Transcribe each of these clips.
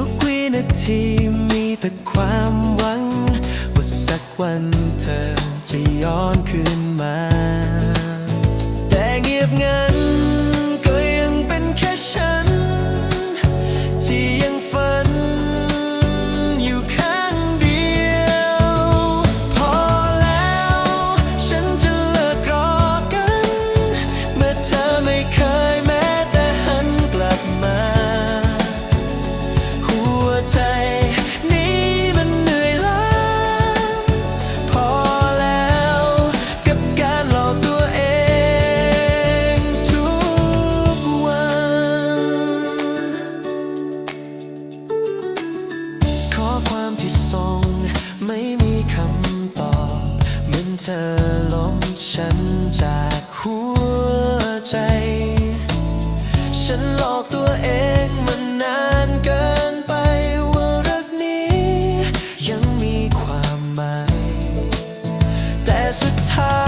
ทุกวินาทีมีแต่ความหวัง ว่าสักวันเธอจะย้อนคืนมา แต่เงียบงัน ที่ส่งไม่มีคำตอบเหมือนเธอล้มฉันจากหัวใจ ฉันหลอกตัวเองมันนานเกินไปว่ารักนี้ ยังมีความหมาย แต่สุดท้าย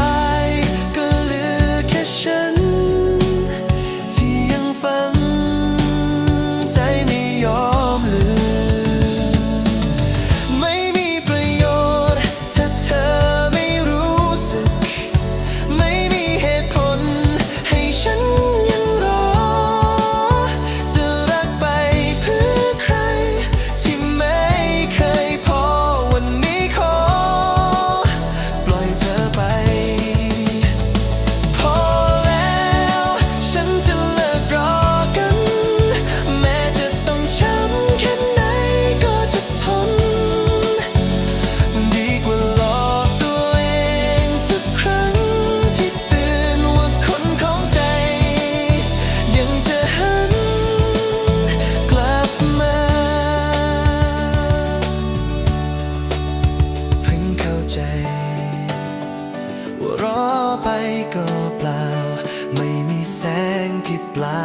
ก็เปล่า ไม่มีแสงที่ปลา